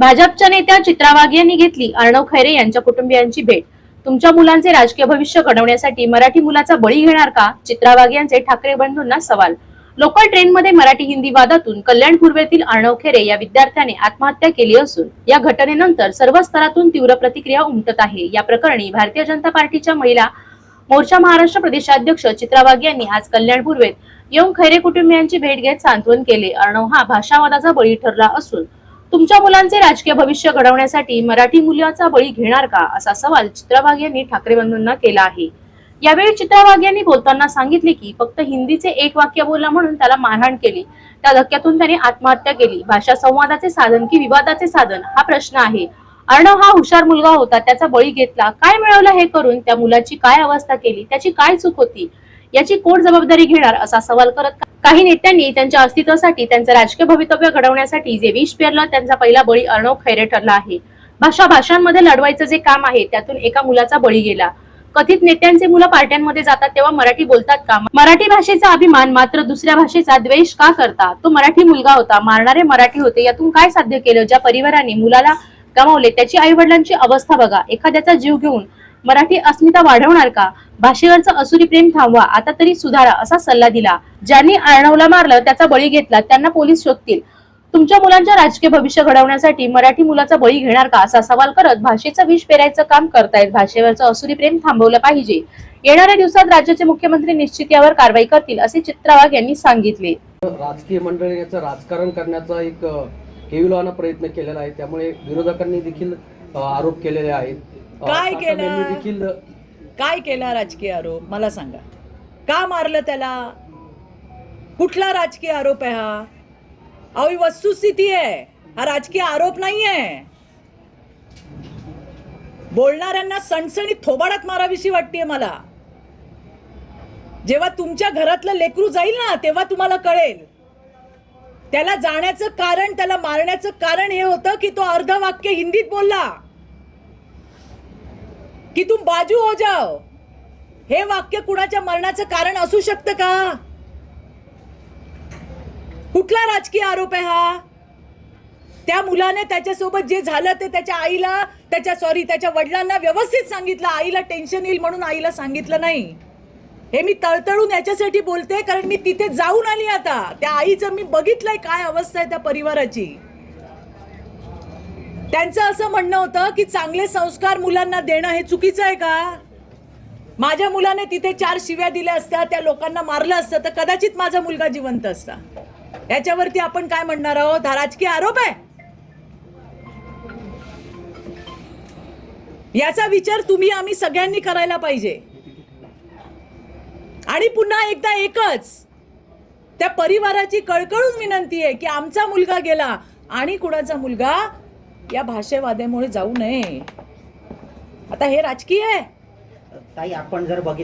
भाजपच्या नेत्या चित्रा वाघ यांनी घेतली. अर्णव खैरे यांच्या कुटुंबियांची भेट. तुमच्या मुलांचे राजकीय भविष्य घडवण्यासाठी मराठी मुलाचा बळी घेणार का? चित्रा वाघ यांचे ठाकरे बंधूंना सवाल. लोकल ट्रेनमध्ये मराठी हिंदी वादातून कल्याण पूर्वेतील अर्णव खेरे या विद्यार्थ्याने आत्महत्या केली असून या घटनेनंतर सर्व स्तरातून तीव्र प्रतिक्रिया उमटत आहे. या प्रकरणी भारतीय जनता पार्टीच्या महिला मोर्चा महाराष्ट्र प्रदेशाध्यक्ष चित्रा वाघ यांनी आज कल्याण पूर्वेत येऊन खैरे कुटुंबियांची भेट घेत सांत्वन केले. अर्णव हा भाषावादाचा बळी ठरला असून तुमच्या मुलांचे राजकीय भविष्य घडवण्यासाठी मराठी मुलाचा बळी घेणार का असा सवाल चित्रभाग यांनी ठाकरे बंधूंना केला आहे. यावेळी चित्रभाग यांनी बोलताना सांगितले की फक्त हिंदीचे एक वाक्य बोलला म्हणून त्याला मारहाण केली. त्या धक्क्यातून त्याने आत्महत्या केली. भाषा संवादाचे साधन की विवादाचे साधन? हा प्रश्न आहे. अर्णव हा हुशार मुलगा होता त्याचा बळी घेतला. काय मिळवलं हे करून? त्या मुलाची काय अवस्था केली? त्याची काय चूक होती? याची कोण जबाबदारी घेणार? असा सवाल करत काही नेत्यांनी त्यांच्या अस्तित्वासाठी त्यांचं राजकीय भवितव्य घडवण्यासाठी जे विष पेरलं त्यांचा पहिला बळी अर्णव खैरे ठरला आहे. भाषा भाषांमध्ये लढवायचं जे काम आहे त्यातून एका मुलाचा बळी गेला. कथित नेत्यांचे मुलं पार्ट्यांमध्ये जातात तेव्हा मराठी बोलतात का? मराठी भाषेचा अभिमान मात्र दुसऱ्या भाषेचा द्वेष का करता? तो मराठी मुलगा होता मारणारे मराठी होते. यातून काय साध्य केलं? ज्या परिवाराने मुलाला गमावले त्याची आई वडिलांची अवस्था बघा. एखाद्याचा जीव घेऊन मराठी अस्मिता वाढवणार का? भाषेवरचं असुरी प्रेम थांबवा आता तरी सुधारा असा सल्ला दिला. ज्यांनी अर्णवला मारलं त्याचा बळी घेतला त्यांना पोलीस शोधतील. तुमच्या मुलांच्या राजकीय भविष्य घडवण्यासाठी मराठी मुलाचा बळी घेणार का? असा सवाल करत भाषेचं विष पेरायचं काम करतायत. भाषेवरचं असुरी प्रेम थांबवलं पाहिजे. येणाऱ्या दिवसात राज्याचे मुख्यमंत्री निश्चित यावर कारवाई करतील असे चित्रावाग यांनी सांगितले. राजकीय मंडळी याचं राजकारण करण्याचा एक हेविलवाना प्रयत्न केलेला आहे. त्यामुळे विरोधकांनी देखील आरोप केलेले आहेत. काय केलं? देखील काय केला राजकीय आरोप? मला सांगा. का मारलं त्याला? कुठला राजकीय आरोप आहे हा? अहो ही वस्तुस्थिती आहे. हा राजकीय आरोप नाही आहे बोलणाऱ्यांना सणसणी थोबाडात मारावीशी वाटते मला. जेव्हा तुमच्या घरातलं लेकरू जाईल ना तेव्हा तुम्हाला कळेल. त्याला जाण्याचं कारण त्याला मारण्याचं कारण हे होतं की तो अर्ध वाक्य हिंदीत बोलला. की तुम बाजू हो जाओ. हे वाक्य कुणाच्या मरणाचं कारण असू शकतं का? कुठला राजकीय आरोप आहे हा? त्या मुलाने त्याच्यासोबत जे झालं ते त्याच्या आईला त्याच्या सॉरी त्याच्या वडिलांना व्यवस्थित सांगितलं. आईला टेन्शन येईल म्हणून आईला सांगितलं नाही. हे मी तळतळून याच्यासाठी बोलते कारण मी तिथे जाऊन आली आता. त्या आईचं मी बघितलंय काय अवस्था आहे त्या परिवाराची. त्यांचं असं म्हणणं होतं की चांगले संस्कार मुलांना देणं हे चुकीचं आहे का? माझ्या मुलाने तिथे चार शिव्या दिल्या असत्या त्या लोकांना मारलं असतं तर कदाचित माझा मुलगा जिवंत असता. याच्यावरती आपण काय म्हणणार आहोत? हा राजकीय आरोप आहे? याचा विचार तुम्ही आम्ही सगळ्यांनी करायला पाहिजे. आणि पुन्हा एकदा एकच त्या परिवाराची कळकळून विनंती आहे की आमचा मुलगा गेला आणि कुणाचा मुलगा या भाषेवादेमुळे जाऊ नये. आता हे राजकीय आहे. ताई आपण जर बघितलं